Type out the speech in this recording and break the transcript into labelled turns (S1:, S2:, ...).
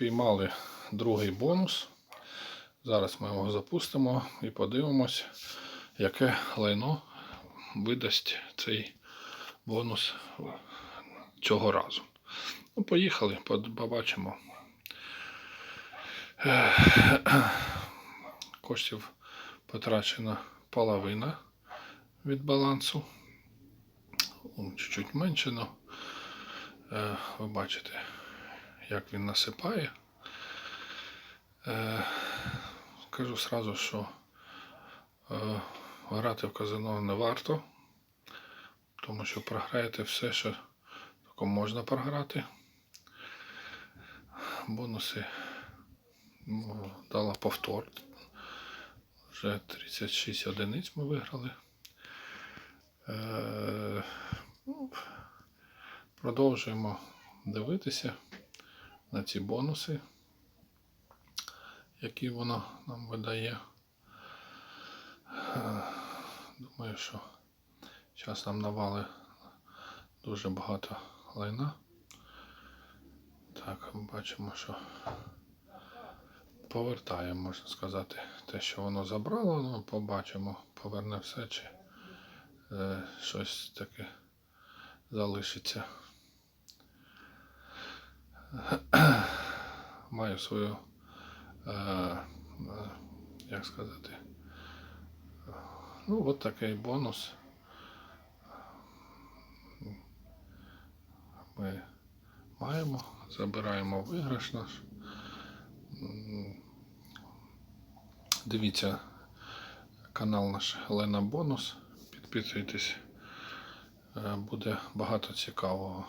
S1: Піймали другий бонус. Зараз ми його запустимо і подивимось, яке лайно видасть цей бонус цього разу. Ну, поїхали, побачимо. Коштів потрачена половина від балансу. Чуть-чуть менше, но е, ви бачите, як він насипає. Е, скажу сразу, що е, грати в казино не варто, тому що програєте все, що тільки можна програти. Бонуси ну, дала повтор. Вже 36 одиниць ми виграли. Е, ну, продовжуємо дивитися на ці бонуси, які воно нам видає. Думаю, що зараз нам навали дуже багато лайна. Так, бачимо, що повертає, можна сказати, те, що воно забрало, ну, побачимо, поверне все чи е, щось таке залишиться. Маю свою, е, е, як сказати, ну, от такий бонус. Ми маємо, забираємо виграш наш. Дивіться канал наш Лена Бонус. Підписуйтесь. Е, Буде багато цікавого.